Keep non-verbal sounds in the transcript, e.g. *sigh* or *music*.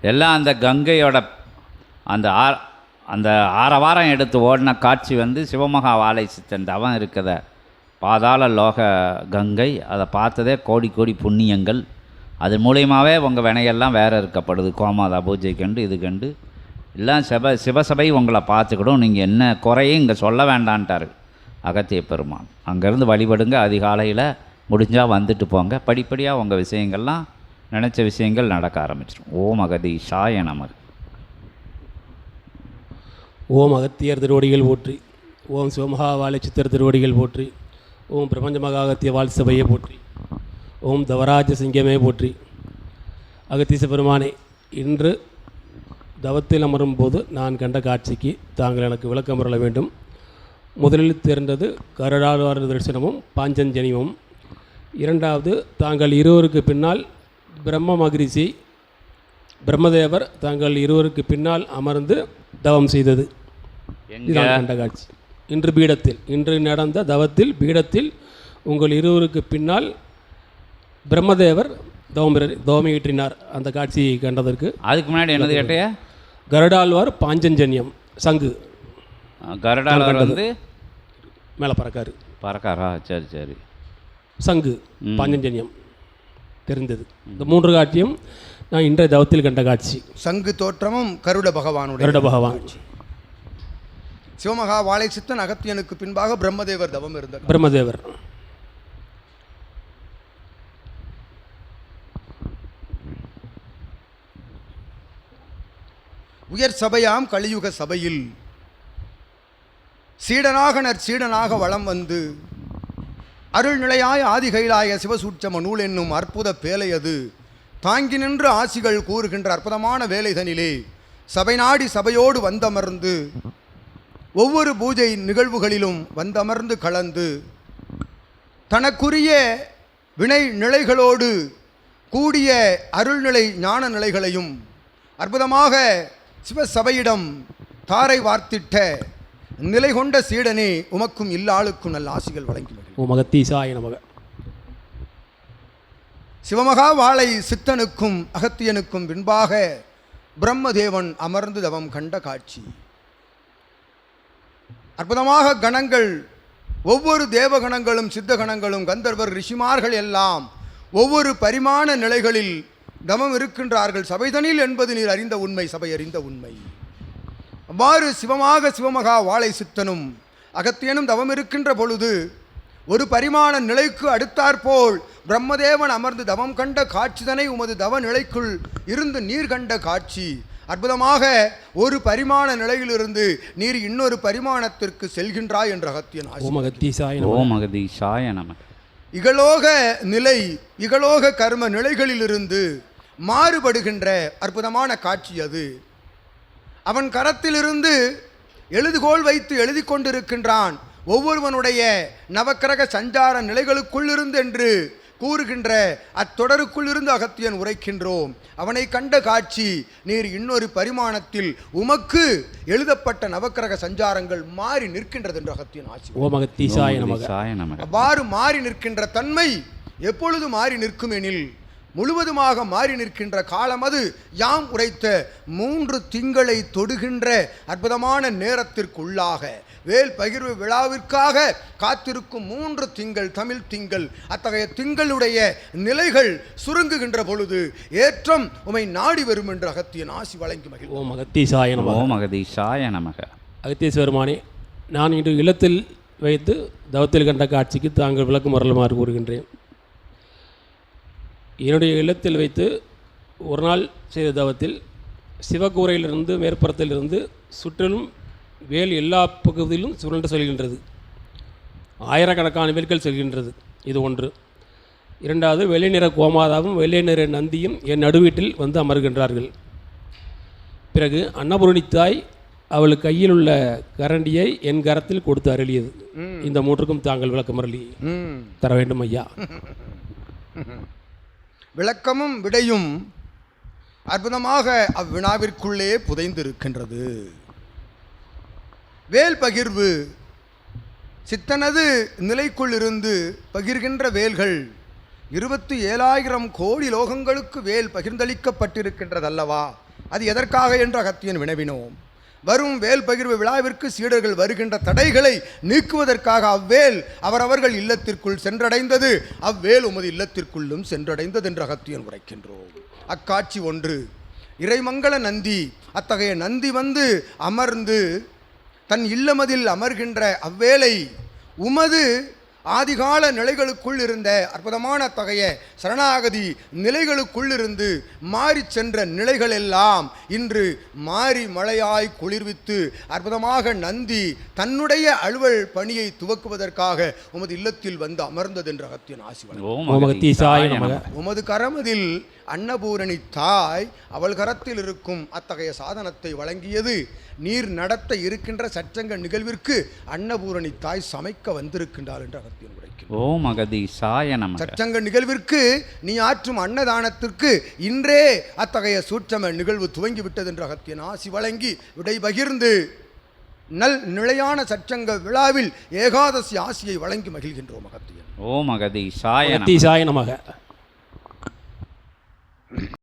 எல்லாம் அந்த கங்கையோட அந்த ஆ அந்த ஆரவாரம் எடுத்து ஓடின காட்சி வந்து சிவமகா வாழை சித்தன் தவம் இருக்கத பாதாள லோக கங்கை அதை பார்த்ததே கோடி கோடி புண்ணியங்கள். அது மூலியமாகவே உங்கள் வினையெல்லாம் வேற இருக்கப்படுது கோமாதா பூஜை கண்டு இது கண்டு. எல்லாம் சிவ சிவசபை உங்களை பார்த்துக்கிடும். நீங்கள் என்ன குறையும் இங்கே சொல்ல வேண்டான்ட்டாரு அகத்திய பெருமான். அங்கேருந்து வழிபடுங்க. அதிகாலையில் முடிஞ்சால் வந்துட்டு போங்க. படிப்படியாக உங்கள் விஷயங்கள்லாம் நினச்ச விஷயங்கள் நடக்க ஆரம்பிச்சிடும் ஓம் அகதீஷாய நமக. ஓம் அகத்தியர் திருவடிகள் போற்றி ஓம் சிவமகா வாழை திருவடிகள் போற்றி ஓம் பிரபஞ்ச மகாகத்திய வாழ் சபையை போற்றி ஓம் தவராஜ சிங்கமே போற்றி. அகத்தீச பெருமானே இன்று தவத்தில் அமரும் போது நான் கண்ட காட்சிக்கு தாங்கள் எனக்கு விளக்கம் அருள வேண்டும். முதலில் தேர்ந்தது கருடாழ்வார் தரிசனமும் பாஞ்சஞ்சனியமும் இரண்டாவது தாங்கள் இருவருக்கு பின்னால் பிரம்ம மகரிஷி பிரம்மதேவர் தாங்கள் இருவருக்கு பின்னால் அமர்ந்து தவம் செய்தது. கண்ட காட்சி இன்று பீடத்தில் இன்று நடந்த தவத்தில் பீடத்தில் உங்கள் இருவருக்கு பின்னால் பிரம்மதேவர் தவம் தவமியிற்றினார் அந்த காட்சியை கண்டதற்கு அதுக்கு முன்னாடி என்னது கேட்டையா? கருடாழ்வார் பாஞ்சஞ்சன்யம் சங்கு. கருடாளர் வந்து மேலே பறக்காரு. பறக்காரா? சரி சரி. சங்கு பாஞ்சஞ்சன்யம். தெரிந்தது. இந்த மூன்று காட்சியும் நான் இன்றைய தவத்தில் கண்ட காட்சி. சங்கு தோற்றமும் கருட பகவானுடைய கருட பகவான். சிவமகா வாழை சித்தன் அகத்தியனுக்கு பின்பாக பிரம்மதேவர் தவம் இருந்தார் பிரம்மதேவர். உயர் சபையாம் கலியுக சபையில் சீடனாக நற்சீடனாக வலம் வந்து அருள்நிலையாய ஆதிகைலாய சிவசூட்சம நூல் என்னும் அற்புத பேலை அது. தாங்கி நின்று ஆசிகள் கூறுகின்ற அற்புதமான வேலைதனிலே சபை நாடி சபையோடு வந்தமர்ந்து ஒவ்வொரு பூஜை நிகழ்வுகளிலும் வந்தமர்ந்து கலந்து தனக்குரிய வினை நிலைகளோடு கூடிய அருள்நிலை ஞான நிலைகளையும் அற்புதமாக சிவசபையிடம் தாரை வார்த்திட்ட நிலை கொண்ட சீடனே உமக்கும் இல்லாளுக்கும் நல்ல ஆசிகள் வழங்கி உன் மகத்தீசாய நமக. சிவமகா வாழை சித்தனுக்கும் அகத்தியனுக்கும் பின்பாக பிரம்மதேவன் அமர்ந்து தவம் கண்ட காட்சி. அற்புதமாக கணங்கள் ஒவ்வொரு தேவகணங்களும் சித்தகணங்களும் கந்தர்வர் ரிஷிமார்கள் எல்லாம் ஒவ்வொரு பரிமாண நிலைகளில் தவம் இருக்கின்றார்கள். சபைதனில் என்பது நீர் அறிந்த உண்மை சபை அறிந்த உண்மை. அவ்வாறு சிவமாக சிவமகா வாழை சித்தனும் அகத்தியனும் தவம் இருக்கின்ற பொழுது ஒரு பரிமாண நிலைக்கு அடுத்தாற்போல் பிரம்மதேவன் அமர்ந்து தவம் கண்ட காட்சிதனை உமது தவ நிலைக்குள் இருந்து நீர் கண்ட காட்சி. அற்புதமாக ஒரு பரிமாண நிலையிலிருந்து நீர் இன்னொரு பரிமாணத்திற்கு செல்கின்றாய் என்ற அகத்தியன் ஓம் இகலோக நிலை இகலோக கர்ம நிலைகளிலிருந்து மாறுபடுகின்ற அற்புதமான காட்சி அது. அவன் கரத்திலிருந்து எழுதுகோல் வைத்து எழுதி கொண்டிருக்கின்றான் ஒவ்வொருவனுடைய நவக்கிரக சஞ்சார நிலைகளுக்குள்ளிருந்து என்று கூறுகின்ற அத்தொடருக்குள் இருந்து அகத்தியன் உரைக்கின்றோம். அவனை கண்ட காட்சி நீர் இன்னொரு பரிமாணத்தில் உமக்கு எழுதப்பட்ட நவக்கிரக சஞ்சாரங்கள் மாறி நிற்கின்றது என்று அகத்தியன் ஆட்சி அவ்வாறு மாறி நிற்கின்ற தன்மை எப்பொழுது மாறி நிற்கும் எனில் முழுவதுமாக மாறி நிற்கின்ற காலம் அது. யாம் உரைத்த மூன்று திங்களை தொடுகின்ற அற்புதமான நேரத்திற்குள்ளாக வேல் பகிர்வு விழாவிற்காக காத்திருக்கும் மூன்று திங்கள் தமிழ் திங்கள் அத்தகைய திங்களுடைய நிலைகள் சுருங்குகின்ற பொழுது ஏற்றம் உமை நாடி வரும் என்று அகத்தியன் ஆசி வழங்கி மகிழ் ஓ மகத்தீசாய நமக. ஓம் அகதீஷாய நமக. அகத்தீஸ்வரமானே நான் இன்று இல்லத்தில் வைத்து தவத்தில் கண்ட காட்சிக்கு தாங்கள் விளக்கம் வரலுமாறு கூறுகின்றேன். என்னுடைய இல்லத்தில் வைத்து ஒரு நாள் செய்த தவத்தில் சிவகூரையிலிருந்து மேற்புறத்திலிருந்து சுற்றிலும் வேல் எல்லா பகுதியிலும் சுழன்று செல்கின்றது. ஆயிரக்கணக்கான வேல்கள் செல்கின்றது. இது ஒன்று. இரண்டாவது வெள்ளை நிற கோமாதாவும் வெள்ளை நிற நந்தியும் என் நடுவீட்டில் வந்து அமர்கின்றார்கள். பிறகு அன்னபூரணி தாய் அவள் கையில் உள்ள கரண்டியை என் கரத்தில் கொடுத்து அருளியது. இந்த மூன்றுக்கும் தாங்கள் விளக்கம் அருளி ம். தர வேண்டும் ஐயா. *laughs* விளக்கமும் விடையும் அற்புதமாக அவ்வினாவிற்குள்ளே புதைந்திருக்கின்றது. வேல் பகிர்வு சித்தனது நிலைக்குள்ளிருந்து பகிர்கின்ற வேல்கள் இருபத்தி ஏழாயிரம் கோடி லோகங்களுக்கு வேல் பகிர்ந்தளிக்கப்பட்டிருக்கின்றதல்லவா? அது எதற்காக என்று அகத்தியன் வினவினோம். வரும் வேல் பகிர்வு விழாவிற்கு சீடர்கள் வருகின்ற தடைகளை நீக்குவதற்காக அவ்வேல் அவரவர்கள் இல்லத்திற்குள் சென்றடைந்தது. அவ்வேல் உமது இல்லத்திற்குள்ளும் சென்றடைந்தது என்று அகத்தியன் உரைக்கின்றோம். அக்காட்சி ஒன்று. இறைமங்கள நந்தி. அத்தகைய நந்தி வந்து அமர்ந்து தன் இல்லமதில் அமர்கின்ற அவ்வேளை உமது ஆதிகால நிலைகளுக்குள் இருந்த அற்புதமான அத்தகைய சரணாகதி நிலைகளுக்குள் இருந்து மாறிச் சென்ற நிலைகள் எல்லாம் இன்று மாறி மழையாய் குளிர்வித்து அற்புதமாக நந்தி தன்னுடைய அலுவல் பணியை துவக்குவதற்காக உமது இல்லத்தில் வந்து அமர்ந்தது என்று அகத்தியன் ஆசி வழங்கினார். ஓம் ஓம் அகத்தீசாய நமக. உமது கரமதில் அன்னபூரணி தாய் அவள் கரத்தில் இருக்கும் அத்தகைய சாதனத்தை வழங்கியது நீர் நடத்த இருக்கின்ற சச்சங்க நிகழ்விற்கு அன்னபூரணி தாய் சமைக்க வந்திருக்கின்றாள் என்று ஓம் அகதீசாய நமக. சச்சங்க நிகழ்விற்கு நீ ஆற்றும் அன்னதானத்திற்கு இன்றே அத்தகைய சூட்சம நிகழ்வு துவங்கிவிட்டது என்று அகத்தியன் ஆசி வழங்கி விடை பகிர்ந்து நல் நிலையான சச்சங்க விழாவில் ஏகாதசி ஆசியை வழங்கி மகிழ்கின்றோம் அகத்தியன். ஓம் அகதீசாய நமக. அகத்தீசாய நமக.